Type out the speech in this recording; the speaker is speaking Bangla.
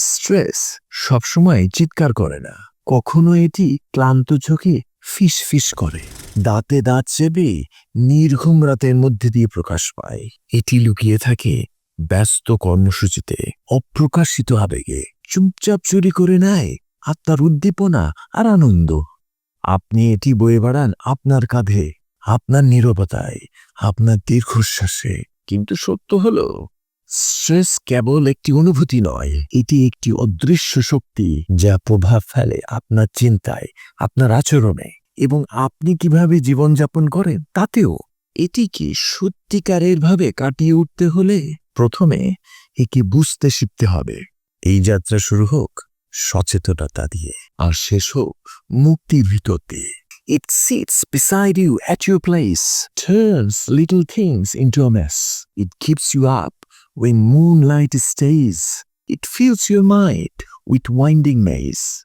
স্ট্রেস সবসময় চিৎকার করে না। কখনো এটি ক্লান্ত চোখে ফিস ফিস করে। দাঁতে দাঁত চেপে নির্ঘুম রাতের মধ্যে দিয়ে প্রকাশ পায়। এটি লুকিয়ে থাকে ব্যস্ত কর্মসূচিতে। অপ্রকাশিত আবেগে চুপচাপ চুরি করে নেয় আত্মার উদ্দীপনা আর আনন্দ। আপনি এটি বয়ে বেড়ান আপনার কাঁধে, আপনার নীরবতায়, আপনার দীর্ঘশ্বাসে। কিন্তু সত্য হলো স্ট্রেস কেবল একটি অনুভূতি নয় এটি একটি অদৃশ্য শক্তি যা প্রভাব ফেলে আপনার চিন্তায় আপনার আচরণে। এবং আপনি কীভাবে জীবনযাপন করেন তাতেও এটি কি সত্যিকারের ভাবে কাটিয়ে উঠতে হলে প্রথমে একে বুঝতে শিখতে হবে। এই যাত্রা শুরু হোক সচেতনতা দিয়ে আর শেষ হোক মুক্তির ভিতর দিয়ে। It sits beside you at your place, turns little things into a mess. It keeps you up when moonlight stays. It fills your mind with winding maze.